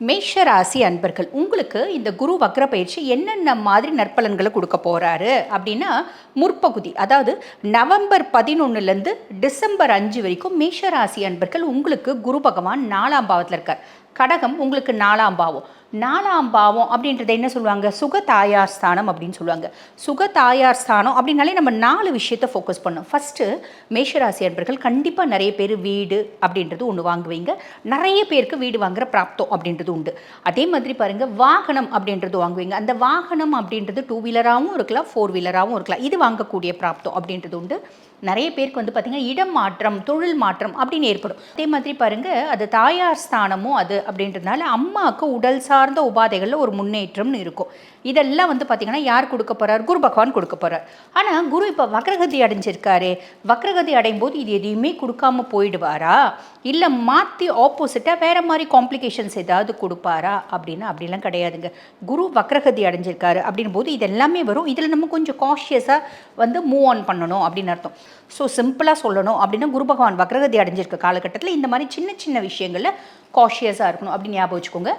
மேஷ ராசி அன்பர்கள் உங்களுக்கு இந்த குரு வக்ர பயிற்சி என்னென்ன மாதிரி நற்பலன்களை கொடுக்க போகிறாரு அப்படின்னா முற்பகுதி அதாவது நவம்பர் பதினொன்னுலேருந்து டிசம்பர் அஞ்சு வரைக்கும் மேஷ ராசி அன்பர்கள் உங்களுக்கு குரு பகவான் நாலாம் பாவத்தில் இருக்கார். கடகம் உங்களுக்கு நாலாம் பாவம். நாலாம் பாவம் அப்படின்றத என்ன சொல்லுவாங்க? சுக தாயார் ஸ்தானம் அப்படின்னு சொல்லுவாங்க. சுக தாயார் ஸ்தானம் அப்படின்னாலே நம்ம நாலு விஷயத்தை ஃபோக்கஸ் பண்ணோம் ஃபஸ்ட்டு மேஷராசி அன்பர்கள் கண்டிப்பாக நிறைய பேர் வீடு அப்படின்றது ஒன்று வாங்குவீங்க. நிறைய பேருக்கு வீடு வாங்குற பிராப்தம் அப்படின்றது உண்டு. அதே மாதிரி பாருங்கள் வாகனம் அப்படின்றது வாங்குவீங்க. அந்த வாகனம் அப்படின்றது டூ வீலராகவும் இருக்கலாம் ஃபோர் வீலராகவும் இருக்கலாம். இது வாங்கக்கூடிய பிராப்தம் அப்படின்றது உண்டு. நிறைய பேருக்கு வந்து பார்த்திங்கன்னா இடம் மாற்றம் தொழில் மாற்றம் அப்படின்னு ஏற்படும். அதே மாதிரி பாருங்கள் அது தாயார் ஸ்தானமும் அது அப்படின்றதுனால அம்மாவுக்கு உடல் சார்ந்த உபாதைகளில் ஒரு முன்னேற்றம்னு இருக்கும். இதெல்லாம் வந்து பார்த்திங்கன்னா யார் கொடுக்க போகிறார் குரு பகவான் கொடுக்க போகிறார் ஆனால் குரு இப்போ வக்ரகதி அடைஞ்சிருக்காரு. வக்ரகதி அடையும் போது இது எதையுமே கொடுக்காம போயிடுவாரா? இல்லை மாற்றி ஆப்போசிட்டாக வேறு மாதிரி காம்ப்ளிகேஷன்ஸ் ஏதாவது கொடுப்பாரா? அப்படின்னா அப்படிலாம் கிடையாதுங்க. குரு வக்ரகதி அடைஞ்சிருக்காரு அப்படின் போது இது எல்லாமே வரும். இதில் நம்ம கொஞ்சம் காஷியஸாக வந்து மூவ் ஆன் பண்ணணும் அப்படின்னு அர்த்தம். ஸோ சிம்பிளாக சொல்லணும் அப்படின்னா குரு பகவான் வக்ரகதி அடைஞ்சிருக்க காலகட்டத்தில் இந்த மாதிரி சின்ன சின்ன விஷயங்களில் காஷியஸாக இருக்கணும் அப்படின்னு ஞாபகம் வச்சுக்கோங்க.